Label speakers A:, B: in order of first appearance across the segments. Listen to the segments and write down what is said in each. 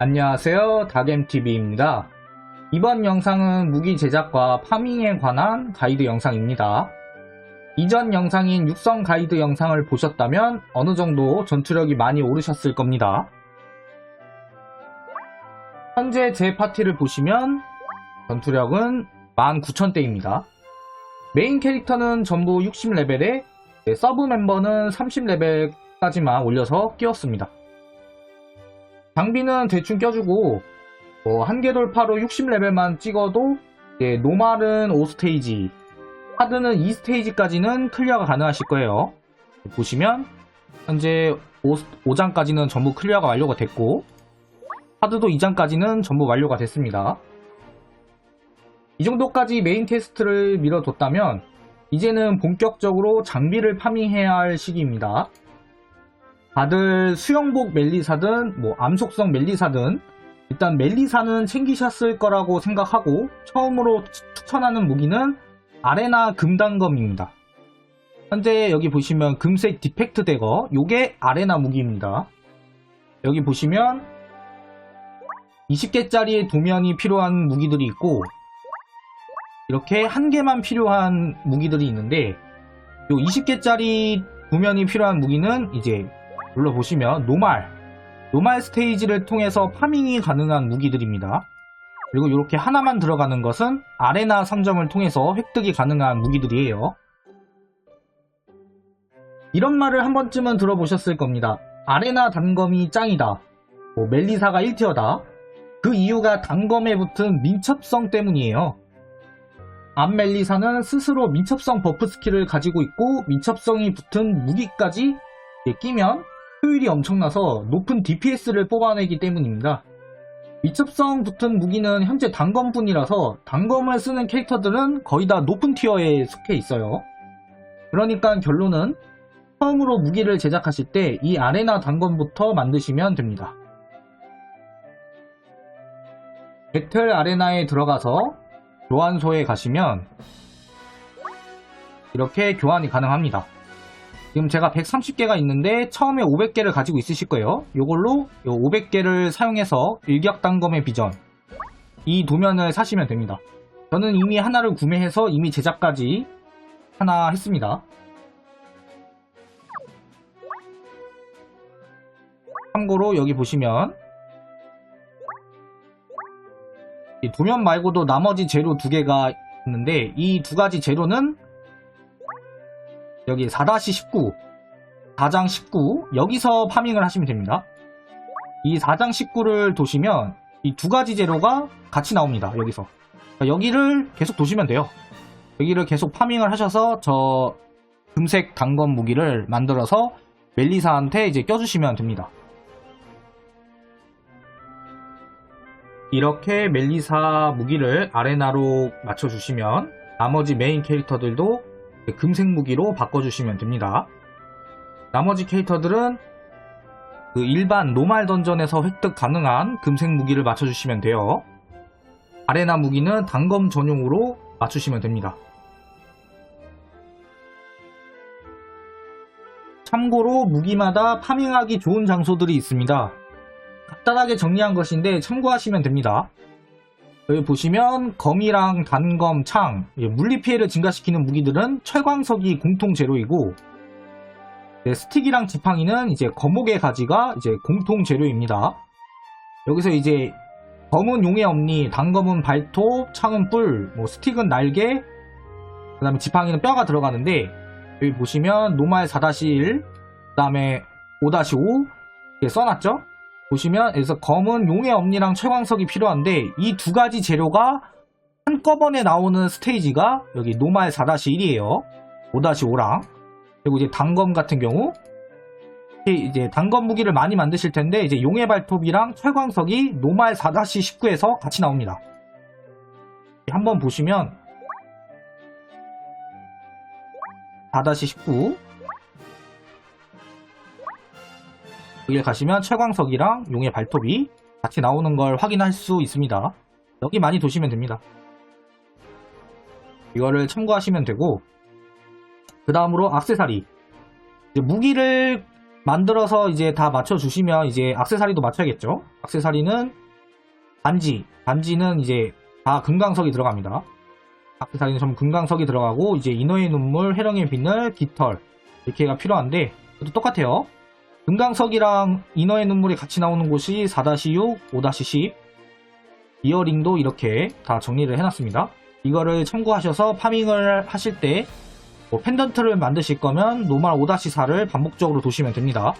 A: 안녕하세요. 닥엠TV입니다. 이번 영상은 무기 제작과 파밍에 관한 가이드 영상입니다. 이전 영상인 육성 가이드 영상을 보셨다면 어느 정도 전투력이 많이 오르셨을 겁니다. 현재 제 파티를 보시면 전투력은 19,000대입니다. 메인 캐릭터는 전부 60레벨에 서브 멤버는 30레벨까지만 올려서 끼웠습니다. 장비는 대충 껴주고 뭐 한계 돌파로 60레벨만 찍어도 이제 노말은 5스테이지, 하드는 2스테이지까지는 클리어가 가능하실 거예요. 보시면 현재 5, 장까지는 전부 클리어가 완료가 됐고 하드도 2장까지는 전부 완료가 됐습니다. 이 정도까지 메인 퀘스트를 밀어뒀다면 이제는 본격적으로 장비를 파밍해야 할 시기입니다. 다들 수영복 멜리사든 뭐 암속성 멜리사든 일단 멜리사는 챙기셨을 거라고 생각하고 처음으로 추- 추천하는 무기는 아레나 금단검입니다. 현재 여기 보시면 금색 디펙트 대거 요게 아레나 무기입니다. 여기 보시면 20개짜리의 도면이 필요한 무기들이 있고 이렇게 한 개만 필요한 무기들이 있는데 요 20개짜리 도면이 필요한 무기는 이제 눌러보시면 노말 노말 스테이지를 통해서 파밍이 가능한 무기들입니다. 그리고 이렇게 하나만 들어가는 것은 아레나 상점을 통해서 획득이 가능한 무기들이에요. 이런 말을 한 번쯤은 들어보셨을 겁니다. 아레나 단검이 짱이다. 뭐 멜리사가 1티어다. 그 이유가 단검에 붙은 민첩성 때문이에요. 암멜리사는 스스로 민첩성 버프 스킬을 가지고 있고 민첩성이 붙은 무기까지 끼면 효율이 엄청나서 높은 DPS를 뽑아내기 때문입니다. 민첩성 붙은 무기는 현재 단검뿐이라서 단검을 쓰는 캐릭터들은 거의 다 높은 티어에 속해 있어요. 그러니까 결론은 처음으로 무기를 제작하실 때 이 아레나 단검부터 만드시면 됩니다. 배틀 아레나에 들어가서 교환소에 가시면 이렇게 교환이 가능합니다. 지금 제가 130개가 있는데 처음에 500개를 가지고 있으실 거예요. 이걸로 500개를 사용해서 일격단검의 비전 이 도면을 사시면 됩니다. 저는 이미 하나를 구매해서 이미 제작까지 하나 했습니다. 참고로 여기 보시면 이 도면 말고도 나머지 재료 두 개가 있는데 이 두 가지 재료는 여기 4-19 4장 19 여기서 파밍을 하시면 됩니다. 이 4장 19를 도시면 이 두 가지 재료가 같이 나옵니다. 여기서 그러니까 여기를 계속 도시면 돼요. 여기를 계속 파밍을 하셔서 저 금색 단검 무기를 만들어서 멜리사한테 이제 껴주시면 됩니다. 이렇게 멜리사 무기를 아레나로 맞춰주시면 나머지 메인 캐릭터들도 금색 무기로 바꿔주시면 됩니다. 나머지 캐릭터들은 그 일반 노말 던전에서 획득 가능한 금색 무기를 맞춰주시면 돼요. 아레나 무기는 단검 전용으로 맞추시면 됩니다. 참고로 무기마다 파밍하기 좋은 장소들이 있습니다. 간단하게 정리한 것인데 참고하시면 됩니다. 여기 보시면 검이랑 단검, 창, 물리 피해를 증가시키는 무기들은 철광석이 공통 재료이고 네, 스틱이랑 지팡이는 이제 거목의 가지가 이제 공통 재료입니다. 여기서 이제 검은 용의 엄니, 단검은 발톱, 창은 뿔, 뭐 스틱은 날개, 그 다음에 지팡이는 뼈가 들어가는데 여기 보시면 노말 4-1, 그 다음에 5-5 이렇게 써놨죠? 보시면 여기서 검은 용의 엄니랑 철광석이 필요한데 이 두 가지 재료가 한꺼번에 나오는 스테이지가 여기 노말 4-1이에요. 5-5랑 그리고 이제 단검 같은 경우 이제 단검 무기를 많이 만드실 텐데 이제 용의 발톱이랑 철광석이 노말 4-19에서 같이 나옵니다. 한번 보시면 4-19 여기를 가시면 철광석이랑 용의 발톱이 같이 나오는 걸 확인할 수 있습니다. 여기 많이 도시면 됩니다. 이거를 참고하시면 되고 그 다음으로 악세사리 무기를 만들어서 이제 다 맞춰주시면 이제 악세사리도 맞춰야겠죠. 악세사리는 반지, 반지는 이제 다 금강석이 들어갑니다. 악세사리는 전부 금강석이 들어가고 이제 인어의 눈물, 해령의 비늘, 깃털 이렇게가 필요한데 똑같아요. 금강석이랑 인어의 눈물이 같이 나오는 곳이 4-6, 5-10 이어링도 이렇게 다 정리를 해놨습니다. 이거를 참고하셔서 파밍을 하실 때 뭐 펜던트를 만드실 거면 노말 5-4를 반복적으로 도시면 됩니다.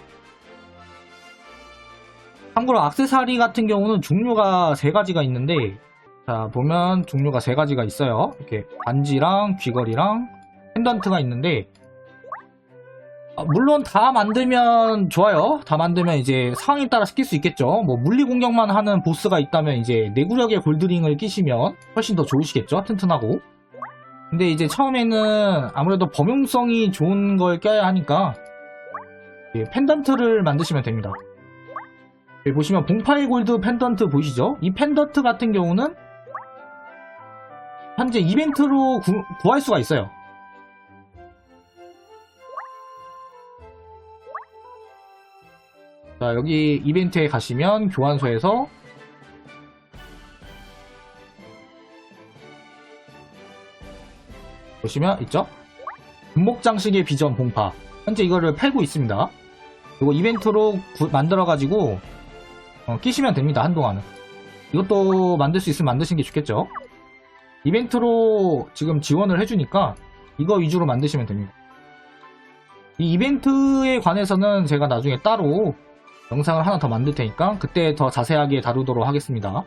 A: 참고로 악세사리 같은 경우는 종류가 세 가지가 있는데 자 보면 종류가 세 가지가 있어요. 이렇게 반지랑 귀걸이랑 펜던트가 있는데 아, 물론 다 만들면 좋아요. 다 만들면 이제 상황에 따라 시킬 수 있겠죠. 뭐 물리 공격만 하는 보스가 있다면 이제 내구력의 골드링을 끼시면 훨씬 더 좋으시겠죠. 튼튼하고. 근데 이제 처음에는 아무래도 범용성이 좋은 걸 껴야 하니까 예, 펜던트를 만드시면 됩니다. 여기 보시면 봉파이 골드 펜던트 보이시죠? 이 펜던트 같은 경우는 현재 이벤트로 구, 구할 수가 있어요. 자, 여기 이벤트에 가시면 교환소에서 보시면 있죠? 금목 장식의 비전 봉파. 현재 이거를 팔고 있습니다. 이거 이벤트로 구- 만들어가지고 어, 끼시면 됩니다. 한동안은. 이것도 만들 수 있으면 만드시는 게 좋겠죠? 이벤트로 지금 지원을 해주니까 이거 위주로 만드시면 됩니다. 이 이벤트에 관해서는 제가 나중에 따로 영상을 하나 더 만들 테니까 그때 더 자세하게 다루도록 하겠습니다.